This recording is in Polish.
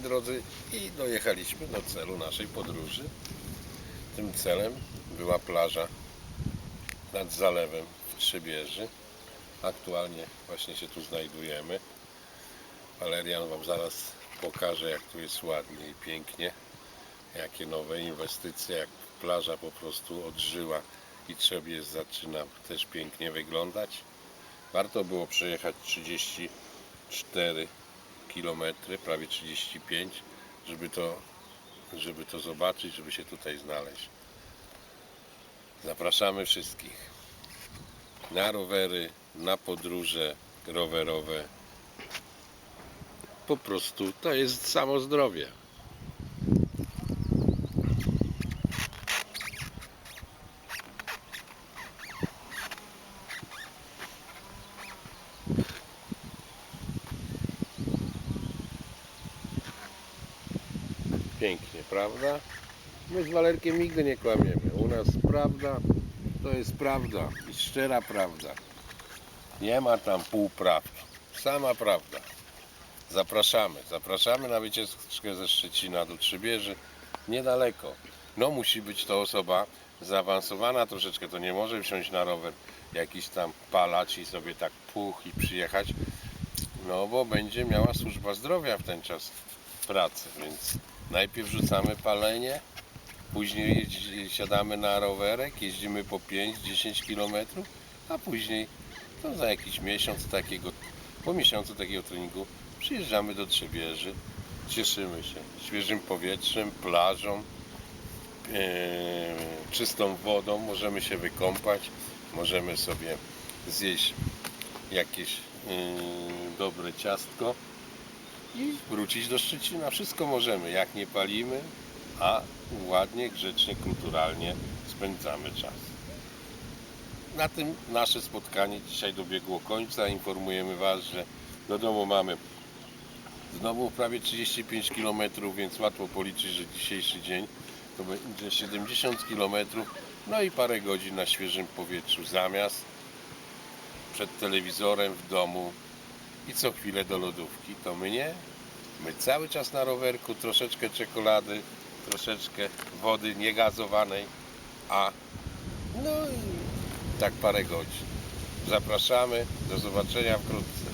drodzy, i dojechaliśmy do celu naszej podróży. Tym celem była plaża nad zalewem w Trzebieży. Aktualnie właśnie się tu znajdujemy. Valerian Wam zaraz pokaże, jak tu jest ładnie i pięknie. Jakie nowe inwestycje, jak plaża po prostu odżyła i Trzebież zaczyna też pięknie wyglądać. Warto było przejechać 34 km, prawie 35, żeby to, żeby to zobaczyć, żeby się tutaj znaleźć. Zapraszamy wszystkich na rowery, na podróże rowerowe. Po prostu to jest samo zdrowie. Pięknie, prawda? My z Walerkiem nigdy nie kłamiemy. U nas prawda to jest prawda i szczera prawda. Nie ma tam półprawd. Sama prawda. Zapraszamy. Zapraszamy na wycieczkę ze Szczecina do Trzybieży. Niedaleko. No musi być to osoba zaawansowana troszeczkę. To nie może wsiąść na rower jakiś tam palacz i sobie tak puch i przyjechać. No bo będzie miała służba zdrowia w ten czas pracy, więc najpierw rzucamy palenie, później siadamy na rowerek, jeździmy po 5-10 km, a później to za jakiś miesiąc takiego, po miesiącu takiego treningu przyjeżdżamy do Trzebieży, cieszymy się świeżym powietrzem, plażą, e, czystą wodą, możemy się wykąpać, możemy sobie zjeść jakieś e, dobre ciastko i wrócić do Szczecina. Wszystko możemy, jak nie palimy, a ładnie, grzecznie, kulturalnie spędzamy czas. Na tym nasze spotkanie dzisiaj dobiegło końca. Informujemy Was, że do domu mamy znowu prawie 35 km, więc łatwo policzyć, że dzisiejszy dzień to będzie 70 km, no i parę godzin na świeżym powietrzu zamiast przed telewizorem w domu i co chwilę do lodówki. To my nie. My cały czas na rowerku, troszeczkę czekolady, troszeczkę wody niegazowanej, a no i tak parę godzin. Zapraszamy, do zobaczenia wkrótce.